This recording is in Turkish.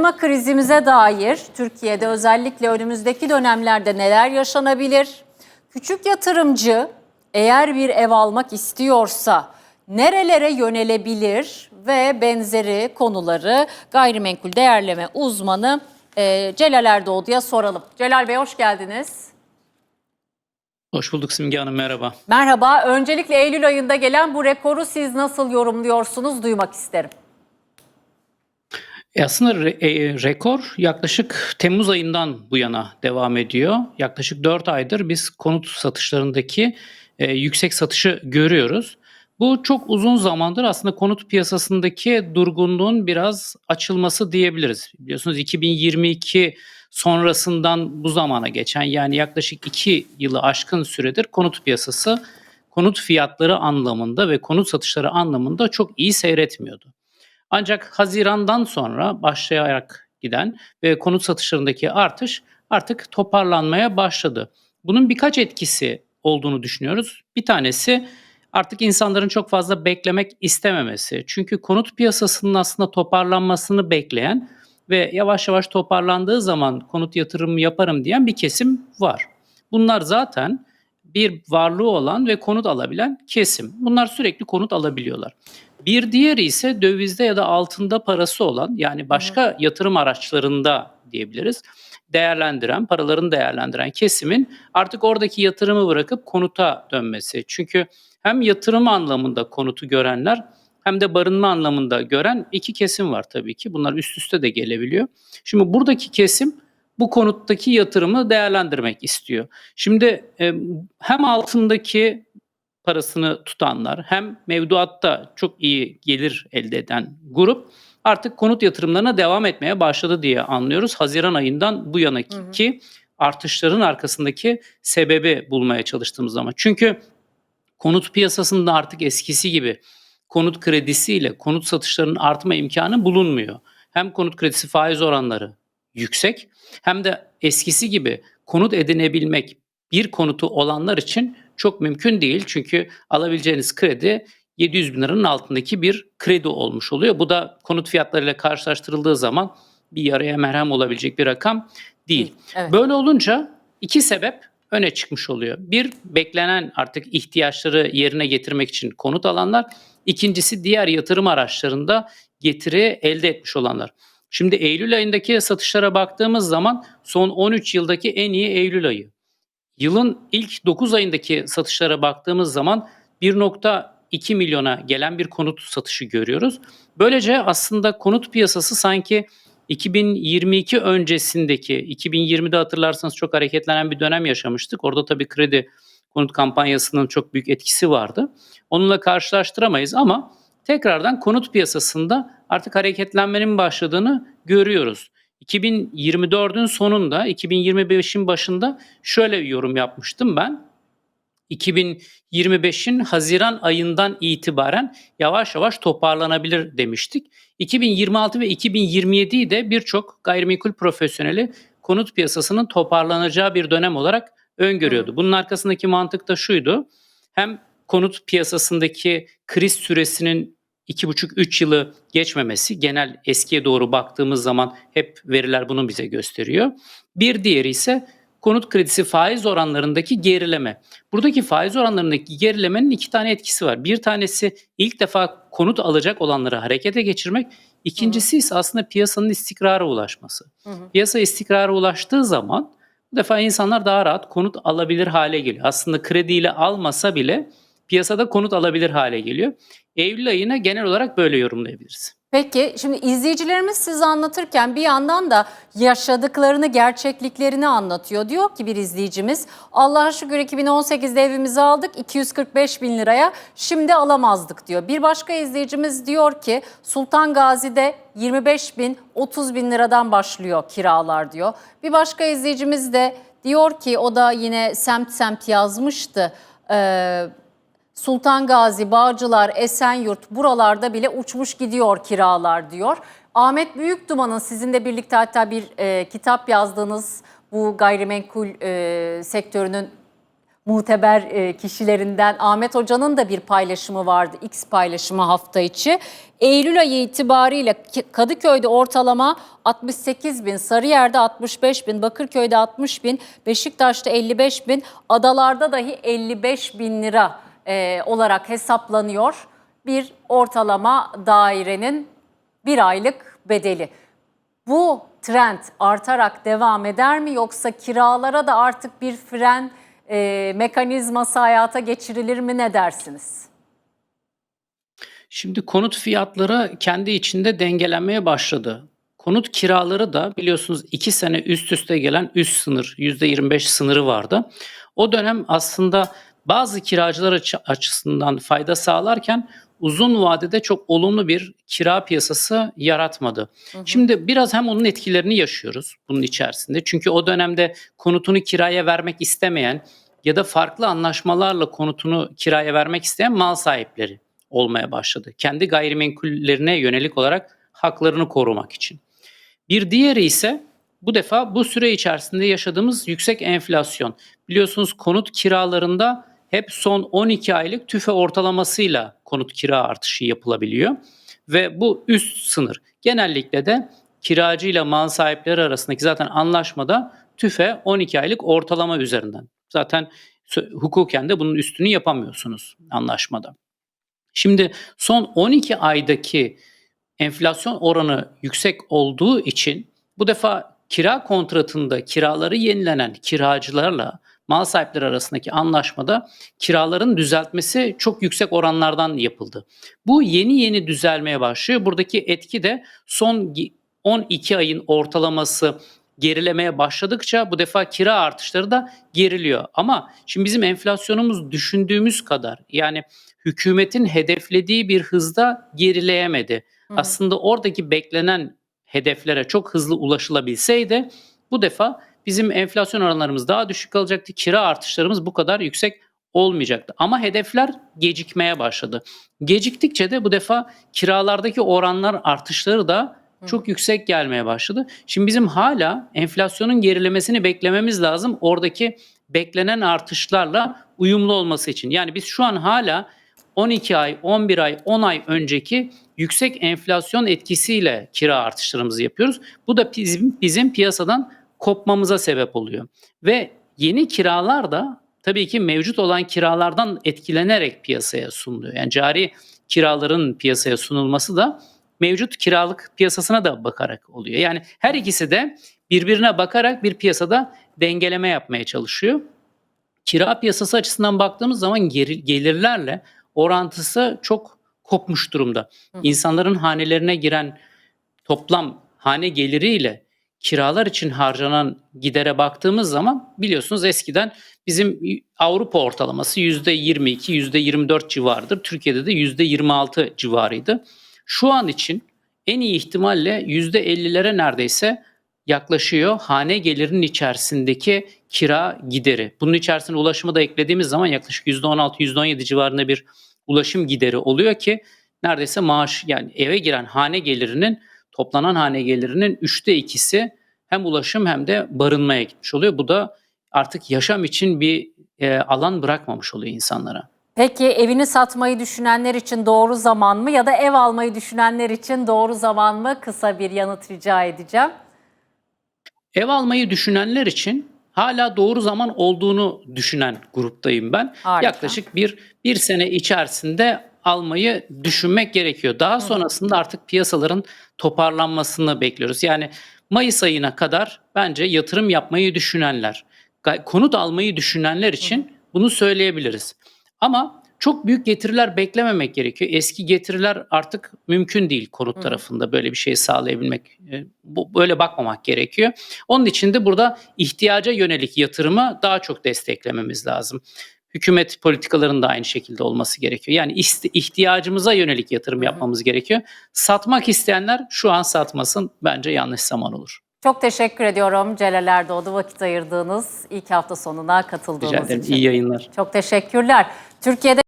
barınma krizimize dair Türkiye'de özellikle önümüzdeki dönemlerde neler yaşanabilir? Küçük yatırımcı eğer bir ev almak istiyorsa nerelere yönelebilir ve benzeri konuları gayrimenkul değerleme uzmanı e, Celal Erdoğdu'ya soralım. Celal Bey hoş geldiniz. Hoş bulduk Simge Hanım merhaba. Merhaba. Öncelikle Eylül ayında gelen bu rekoru siz nasıl yorumluyorsunuz duymak isterim. E aslında re- e, rekor yaklaşık Temmuz ayından bu yana devam ediyor. Yaklaşık 4 aydır biz konut satışlarındaki e, yüksek satışı görüyoruz. Bu çok uzun zamandır aslında konut piyasasındaki durgunluğun biraz açılması diyebiliriz. Biliyorsunuz 2022 sonrasından bu zamana geçen yani yaklaşık 2 yılı aşkın süredir konut piyasası konut fiyatları anlamında ve konut satışları anlamında çok iyi seyretmiyordu. Ancak Haziran'dan sonra başlayarak giden ve konut satışlarındaki artış artık toparlanmaya başladı. Bunun birkaç etkisi olduğunu düşünüyoruz. Bir tanesi artık insanların çok fazla beklemek istememesi. Çünkü konut piyasasının aslında toparlanmasını bekleyen ve yavaş yavaş toparlandığı zaman konut yatırımı yaparım diyen bir kesim var. Bunlar zaten bir varlığı olan ve konut alabilen kesim. Bunlar sürekli konut alabiliyorlar. Bir diğeri ise dövizde ya da altında parası olan yani başka yatırım araçlarında diyebiliriz değerlendiren, paralarını değerlendiren kesimin artık oradaki yatırımı bırakıp konuta dönmesi. Çünkü hem yatırım anlamında konutu görenler hem de barınma anlamında gören iki kesim var tabii ki. Bunlar üst üste de gelebiliyor. Şimdi buradaki kesim bu konuttaki yatırımı değerlendirmek istiyor. Şimdi hem altındaki parasını tutanlar hem mevduatta çok iyi gelir elde eden grup artık konut yatırımlarına devam etmeye başladı diye anlıyoruz. Haziran ayından bu yanaki artışların arkasındaki sebebi bulmaya çalıştığımız zaman. Çünkü konut piyasasında artık eskisi gibi konut kredisiyle konut satışlarının artma imkanı bulunmuyor. Hem konut kredisi faiz oranları yüksek hem de eskisi gibi konut edinebilmek bir konutu olanlar için çok mümkün değil. Çünkü alabileceğiniz kredi 700 bin liranın altındaki bir kredi olmuş oluyor. Bu da konut fiyatlarıyla karşılaştırıldığı zaman bir yaraya merhem olabilecek bir rakam değil. Evet. Böyle olunca iki sebep öne çıkmış oluyor. Bir, beklenen artık ihtiyaçları yerine getirmek için konut alanlar. İkincisi diğer yatırım araçlarında getiri elde etmiş olanlar. Şimdi Eylül ayındaki satışlara baktığımız zaman son 13 yıldaki en iyi Eylül ayı. Yılın ilk 9 ayındaki satışlara baktığımız zaman 1.2 milyona gelen bir konut satışı görüyoruz. Böylece aslında konut piyasası sanki 2022 öncesindeki 2020'de hatırlarsanız çok hareketlenen bir dönem yaşamıştık. Orada tabii kredi konut kampanyasının çok büyük etkisi vardı. Onunla karşılaştıramayız ama tekrardan konut piyasasında artık hareketlenmenin başladığını görüyoruz. 2024'ün sonunda, 2025'in başında şöyle bir yorum yapmıştım ben. 2025'in Haziran ayından itibaren yavaş yavaş toparlanabilir demiştik. 2026 ve 2027'yi de birçok gayrimenkul profesyoneli konut piyasasının toparlanacağı bir dönem olarak öngörüyordu. Bunun arkasındaki mantık da şuydu. Hem konut piyasasındaki kriz süresinin 2,5-3 yılı geçmemesi genel eskiye doğru baktığımız zaman hep veriler bunu bize gösteriyor. Bir diğeri ise konut kredisi faiz oranlarındaki gerileme. Buradaki faiz oranlarındaki gerilemenin iki tane etkisi var. Bir tanesi ilk defa konut alacak olanları harekete geçirmek. İkincisi ise aslında piyasanın istikrara ulaşması. Hı hı. Piyasa istikrara ulaştığı zaman bu defa insanlar daha rahat konut alabilir hale geliyor. Aslında krediyle almasa bile piyasada konut alabilir hale geliyor. Eylül ayına genel olarak böyle yorumlayabiliriz. Peki şimdi izleyicilerimiz size anlatırken bir yandan da yaşadıklarını, gerçekliklerini anlatıyor. Diyor ki bir izleyicimiz Allah'a şükür 2018'de evimizi aldık 245 bin liraya şimdi alamazdık diyor. Bir başka izleyicimiz diyor ki Sultan Gazi'de 25 bin 30 bin liradan başlıyor kiralar diyor. Bir başka izleyicimiz de diyor ki o da yine semt semt yazmıştı. Ee, Sultan Gazi, Bağcılar, Esenyurt buralarda bile uçmuş gidiyor kiralar diyor. Ahmet Büyükduman'ın sizinle birlikte hatta bir e, kitap yazdığınız bu gayrimenkul e, sektörünün muteber e, kişilerinden Ahmet Hoca'nın da bir paylaşımı vardı. X paylaşımı hafta içi. Eylül ayı itibariyle Kadıköy'de ortalama 68 bin, Sarıyer'de 65 bin, Bakırköy'de 60 bin, Beşiktaş'ta 55 bin, adalarda dahi 55 bin lira e, olarak hesaplanıyor. Bir ortalama dairenin bir aylık bedeli. Bu trend artarak devam eder mi yoksa kiralara da artık bir fren e, mekanizması hayata geçirilir mi ne dersiniz? Şimdi konut fiyatları kendi içinde dengelenmeye başladı. Konut kiraları da biliyorsunuz 2 sene üst üste gelen üst sınır %25 sınırı vardı. O dönem aslında bazı kiracılar açı- açısından fayda sağlarken uzun vadede çok olumlu bir kira piyasası yaratmadı. Şimdi biraz hem onun etkilerini yaşıyoruz bunun içerisinde. Çünkü o dönemde konutunu kiraya vermek istemeyen ya da farklı anlaşmalarla konutunu kiraya vermek isteyen mal sahipleri olmaya başladı. Kendi gayrimenkullerine yönelik olarak haklarını korumak için. Bir diğeri ise bu defa bu süre içerisinde yaşadığımız yüksek enflasyon. Biliyorsunuz konut kiralarında hep son 12 aylık tüfe ortalamasıyla konut kira artışı yapılabiliyor. Ve bu üst sınır. Genellikle de kiracı ile mal sahipleri arasındaki zaten anlaşmada tüfe 12 aylık ortalama üzerinden. Zaten hukuken de bunun üstünü yapamıyorsunuz anlaşmada. Şimdi son 12 aydaki enflasyon oranı yüksek olduğu için bu defa kira kontratında kiraları yenilenen kiracılarla mal sahipleri arasındaki anlaşmada kiraların düzeltmesi çok yüksek oranlardan yapıldı. Bu yeni yeni düzelmeye başlıyor. Buradaki etki de son gi- 12 ayın ortalaması gerilemeye başladıkça bu defa kira artışları da geriliyor. Ama şimdi bizim enflasyonumuz düşündüğümüz kadar yani hükümetin hedeflediği bir hızda gerileyemedi. Aslında oradaki beklenen hedeflere çok hızlı ulaşılabilseydi bu defa bizim enflasyon oranlarımız daha düşük kalacaktı. Kira artışlarımız bu kadar yüksek olmayacaktı. Ama hedefler gecikmeye başladı. Geciktikçe de bu defa kiralardaki oranlar artışları da çok yüksek gelmeye başladı. Şimdi bizim hala enflasyonun gerilemesini beklememiz lazım. Oradaki beklenen artışlarla uyumlu olması için. Yani biz şu an hala 12 ay, 11 ay, 10 ay önceki yüksek enflasyon etkisiyle kira artışlarımızı yapıyoruz. Bu da bizim bizim piyasadan kopmamıza sebep oluyor. Ve yeni kiralar da tabii ki mevcut olan kiralardan etkilenerek piyasaya sunuluyor. Yani cari kiraların piyasaya sunulması da mevcut kiralık piyasasına da bakarak oluyor. Yani her ikisi de birbirine bakarak bir piyasada dengeleme yapmaya çalışıyor. Kira piyasası açısından baktığımız zaman gelirlerle orantısı çok kopmuş durumda. İnsanların hanelerine giren toplam hane geliriyle kiralar için harcanan gidere baktığımız zaman biliyorsunuz eskiden bizim Avrupa ortalaması %22, %24 civarıdır. Türkiye'de de %26 civarıydı. Şu an için en iyi ihtimalle %50'lere neredeyse yaklaşıyor hane gelirinin içerisindeki kira gideri. Bunun içerisine ulaşımı da eklediğimiz zaman yaklaşık %16-%17 civarında bir ulaşım gideri oluyor ki neredeyse maaş yani eve giren hane gelirinin toplanan hane gelirinin üçte ikisi hem ulaşım hem de barınmaya gitmiş oluyor. Bu da artık yaşam için bir e, alan bırakmamış oluyor insanlara. Peki evini satmayı düşünenler için doğru zaman mı ya da ev almayı düşünenler için doğru zaman mı? Kısa bir yanıt rica edeceğim. Ev almayı düşünenler için hala doğru zaman olduğunu düşünen gruptayım ben. Harika. Yaklaşık bir, bir sene içerisinde almayı düşünmek gerekiyor. Daha sonrasında artık piyasaların toparlanmasını bekliyoruz. Yani Mayıs ayına kadar bence yatırım yapmayı düşünenler, konut almayı düşünenler için bunu söyleyebiliriz. Ama çok büyük getiriler beklememek gerekiyor. Eski getiriler artık mümkün değil konut tarafında böyle bir şey sağlayabilmek. E, böyle bakmamak gerekiyor. Onun için de burada ihtiyaca yönelik yatırımı daha çok desteklememiz lazım. Hükümet politikalarının da aynı şekilde olması gerekiyor. Yani ihtiyacımıza yönelik yatırım yapmamız gerekiyor. Satmak isteyenler şu an satmasın. Bence yanlış zaman olur. Çok teşekkür ediyorum Celal Erdoğdu vakit ayırdığınız ilk hafta sonuna katıldığınız Rica ederim. için. İyi yayınlar. Çok teşekkürler. Türkiye'de